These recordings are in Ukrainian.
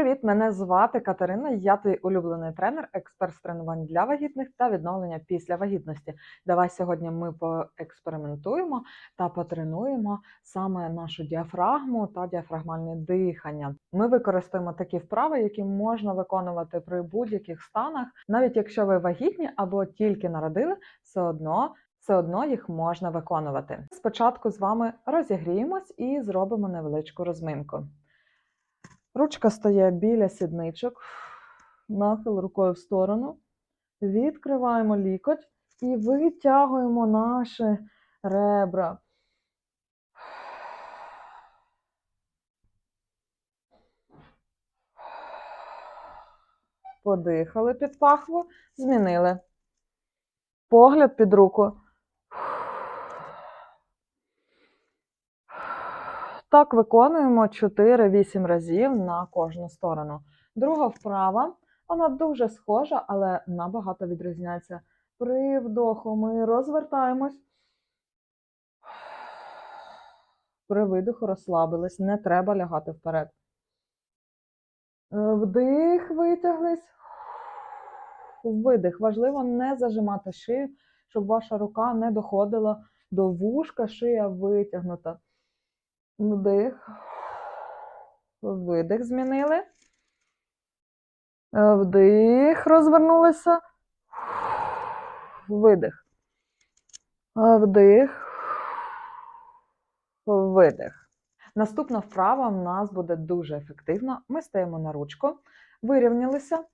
Привіт, мене звати Катерина. Я твій улюблений тренер, експерт з тренувань для вагітних та відновлення після вагітності. Давай сьогодні ми поекспериментуємо та потренуємо саме нашу діафрагму та діафрагмальне дихання. Ми використаємо такі вправи, які можна виконувати при будь-яких станах, навіть якщо ви вагітні або тільки народили, все одно. Все одно їх можна виконувати. Спочатку з вами розігріємось і зробимо невеличку розминку. Ручка стає біля сідничок, нахил рукою в сторону. Відкриваємо лікоть і витягуємо наші ребра. Подихали під пахву, змінили. Погляд під руку. Так виконуємо 4-8 разів на кожну сторону. Друга вправа, вона дуже схожа, але набагато відрізняється. При вдоху ми розвертаємось. При видиху розслабились, не треба лягати вперед. Вдих, витяглись. Видих. Важливо не зажимати шию, щоб ваша рука не доходила до вушка, шия витягнута. Вдих. Видих змінили. Вдих, розвернулися. Видих. Вдих. Видих. Наступна вправа в нас буде дуже ефективна. Ми стаємо на ручку, вирівнялися.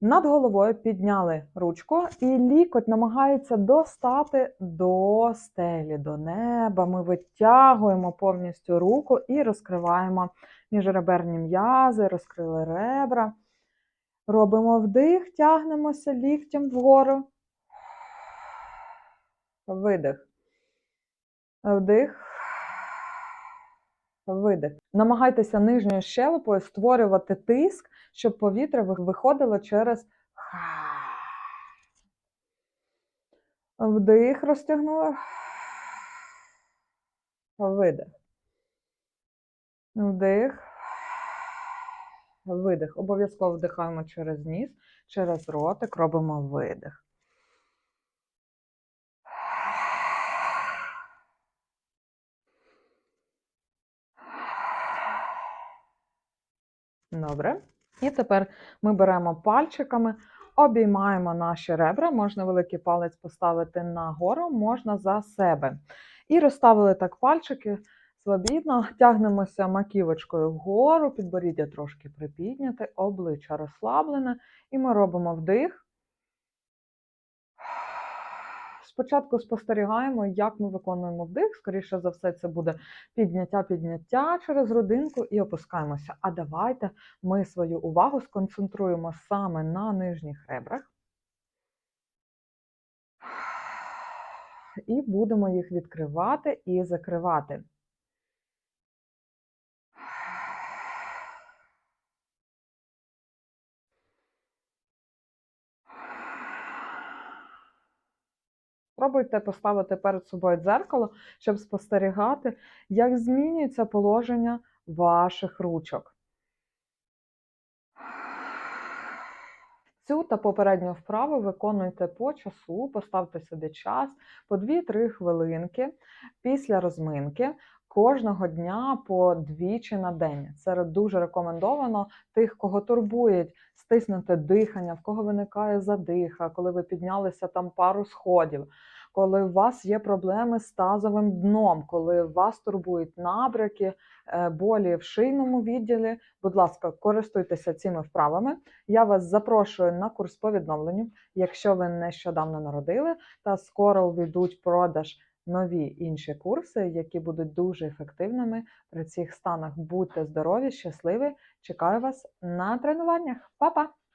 Над головою підняли ручку, і лікоть намагається достати до стелі, до неба. Ми витягуємо повністю руку і розкриваємо міжреберні м'язи, розкрили ребра. Робимо вдих, тягнемося ліктем вгору. Видих. Вдих. Видих. Намагайтеся нижньою щелепою створювати тиск, щоб повітря виходило через вдих, розтягнули. Видих. Вдих. Видих. Обов'язково вдихаємо через ніс, через ротик, робимо видих. Добре. І тепер ми беремо пальчиками, обіймаємо наші ребра, можна великий палець поставити нагору, можна за себе. І розставили так пальчики свобідно, тягнемося маківочкою вгору, підборіддя трошки припідняте, обличчя розслаблене. І ми робимо вдих. Спочатку спостерігаємо, як ми виконуємо вдих. Скоріше за все, це буде підняття-підняття через грудинку і опускаємося. А давайте ми свою увагу сконцентруємо саме на нижніх ребрах. І будемо їх відкривати і закривати. Спробуйте поставити перед собою дзеркало, щоб спостерігати, як змінюється положення ваших ручок. Цю та попередню вправу виконуйте по часу, поставте собі час по 2-3 хвилинки після розминки. Кожного дня по двічі на день. Це дуже рекомендовано тих, кого турбують стиснути дихання, в кого виникає задиха, коли ви піднялися там пару сходів, коли у вас є проблеми з тазовим дном, коли вас турбують набряки, е, болі в шийному відділі. Будь ласка, користуйтеся цими вправами. Я вас запрошую на курс по відновленню, якщо ви нещодавно народили, та скоро увійдуть продаж нові інші курси, які будуть дуже ефективними при цих станах. Будьте здорові, щасливі! Чекаю вас на тренуваннях. Па-па!